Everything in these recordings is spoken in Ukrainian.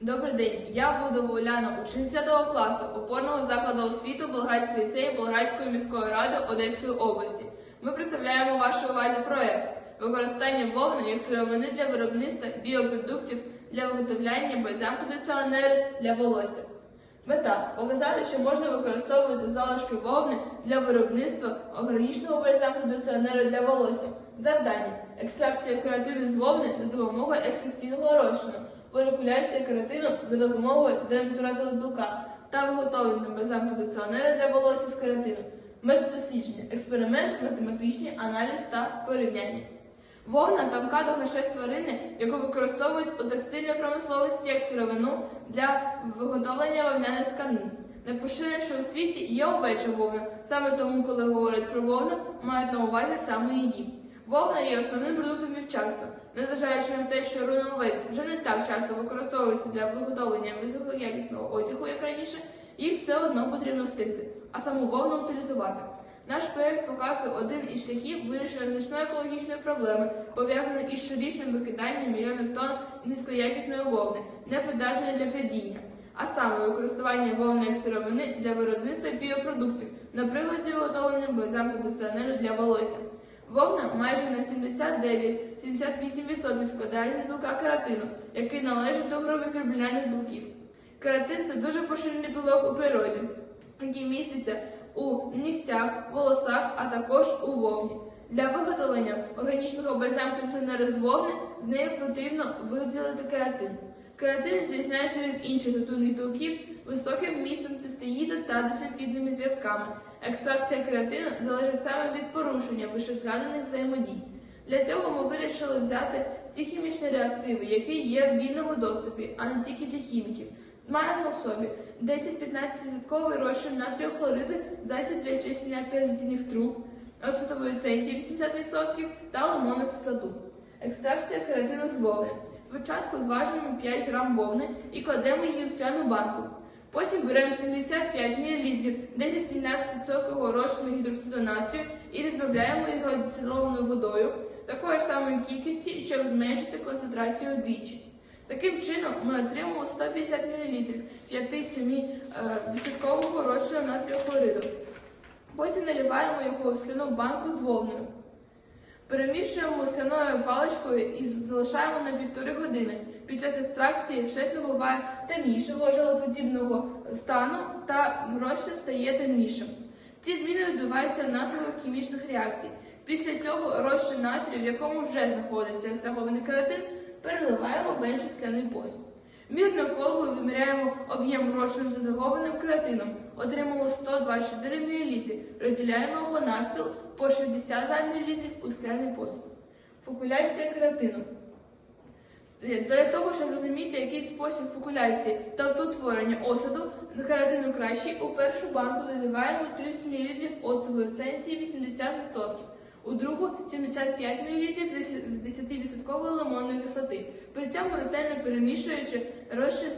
Добрий день, я буду Уляна, учениця 10 класу опорного закладу освіти Болградського ліцею Болградської міської ради Одеської області. Ми представляємо вашій увазі проект використання вовни як сировини для виробництва біопродуктів для виготовляння бальзам-кондиціонерів для волосся. Мета показати, що можна використовувати залишки вовни для виробництва органічного бальзам-кондиціонеру для волосся. Завдання екстракція кератину з вовни за допомогою екстракційного розчину, молекуляція кератину за допомогою денатуратора білка та виготовлення бальзам-кондиціонера для волосся з кератину. Метод дослідження, експеримент, математичний аналіз та порівняння. Вовна тонка до Х6 тварини, яку використовують у текстильній промисловості як сировину для виготовлення вовняних тканин. Найпоширеніше у світі є овеча вовна. Саме тому, коли говорять про вовну, мають на увазі саме її. Вовна є основним продуктом вівчарства. Незважаючи на те, що руновид вже не так часто використовується для виготовлення високоякісного одягу, як раніше, їх все одно потрібно встигти, а саму вовну утилізувати. Наш проєкт показує один із шляхів вирішення значної екологічної проблеми, пов'язаної із щорічним викиданням мільйонів тонн низькоякісної вовни, непридатної для прядіння, а саме використання вовни як сировини для виробництва біопродуктів, наприклад, виготовлення бальзам-кондиціонеру для волосся. Вовна майже на 79-78% складається з білка кератину, який належить до групи фібрильних білків. Кератин це дуже поширений білок у природі, який міститься у нігтях, волосах, а також у вовні. Для виготовлення органічного бальзам-кондиціонера з вовни з нею потрібно виділити кератин. Кератин відрізняється від інших натурних білків високим вмістом цистеїду та дисульфідними зв'язками. Екстракція кератину залежить саме від порушення вищезгаданих взаємодій. Для цього ми вирішили взяти ці хімічні реактиви, які є в вільному доступі, а не тільки для хіміків. Маємо в собі 10-15% розчин натрію хлориду, засіб для очищення п'язних труб, оцетової есенції 80% та лимонну кислоту. Екстракція кератину з вовни. Спочатку зважуємо 5 грам вовни і кладемо її у скляну банку. Потім беремо 75 мл 10-15% розчину гідроксиду натрію і розбавляємо його дистильованою водою такої ж самої кількості, щоб зменшити концентрацію вдвічі. Таким чином ми отримали 150 мл 5-7% розчину натрію хлориду. Потім наливаємо його у скляну банку з вовною. Перемішуємо скляною паличкою і залишаємо на півтори години. Під час екстракції щось набуває темнішого желеподібного стану та розчин стає темнішим. Ці зміни відбуваються внаслідок хімічних реакцій. Після цього розчин натрію, в якому вже знаходиться екстрагований кератин, переливаємо в інший скляний посуд. Мірною колбою виміряємо об'єм розчину з інтегрованим кератином. Отримало 124 мл. Розділяємо його навпіл по 62 мл у скляний посуд. Фокуляція кератину. Для того, щоб розуміти, який спосіб фокуляції та утворення осаду кератину кращий, у першу банку наливаємо 30 мл оцтової есенції 80%, у другу 75 мл 10% лимонної кислоти, при цьому ретельно перемішуючи розчин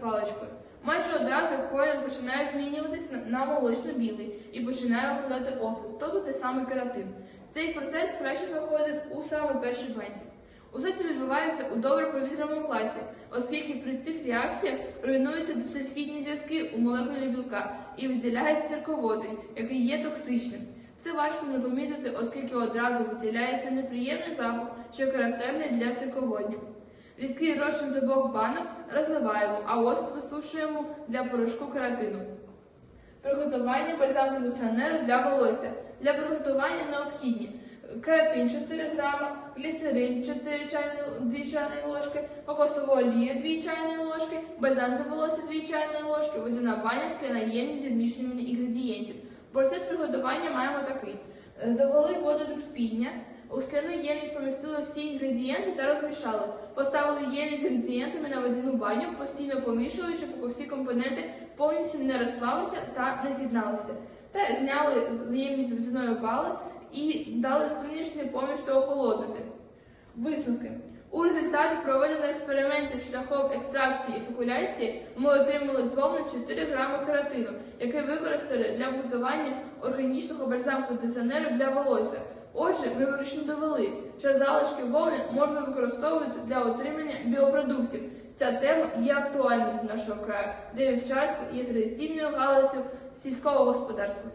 паличкою. Майже одразу колір починає змінюватись на- молочно-білий і починає випадати осад, тобто те саме кератин. Цей процес краще проходить у саме першій банці. Усе це відбувається у добре повітряному класі, оскільки при цих реакціях руйнуються дисульфідні зв'язки у молекулі білка і виділяється сірководень, який є токсичним. Це важко не помітити, оскільки одразу виділяється неприємний запах, що характерний для сірководнів. Рідкий розчин з обох банок розливаємо, а осад висушуємо для порошку кератину. Приготування бальзам-кондиціонеру для волосся. Для приготування необхідні кератин 4 грама, гліцерин 4 чайні, 2 чайні ложки, кокосова олія 2 чайні ложки, бальзам для волосся 2 чайні ложки, водяна баня, скляна ємність зі змішуванням інгредієнтів. Процес приготування маємо такий. Е, Довели воду до кипіння, у скляну ємність помістили всі інгредієнти та розмішали. Поставили ємність з інгредієнтами на водяну баню, постійно помішуючи, поки всі компоненти повністю не розплавилися та не з'єдналися. Та зняли ємність з водяної бали і дали сонячний поміж та охолодити. Висновки. У результаті проведення експериментів шляхом екстракції і фекуляції ми отримали з вовни 4 грами кератину, який використали для будування органічного бальзам-кондиціонеру для волосся. Отже, ми вручну довели, що залишки вовни можна використовувати для отримання біопродуктів, Ця тема є актуальною для нашого краю, де вівчарство є традиційною галузю сільського господарства.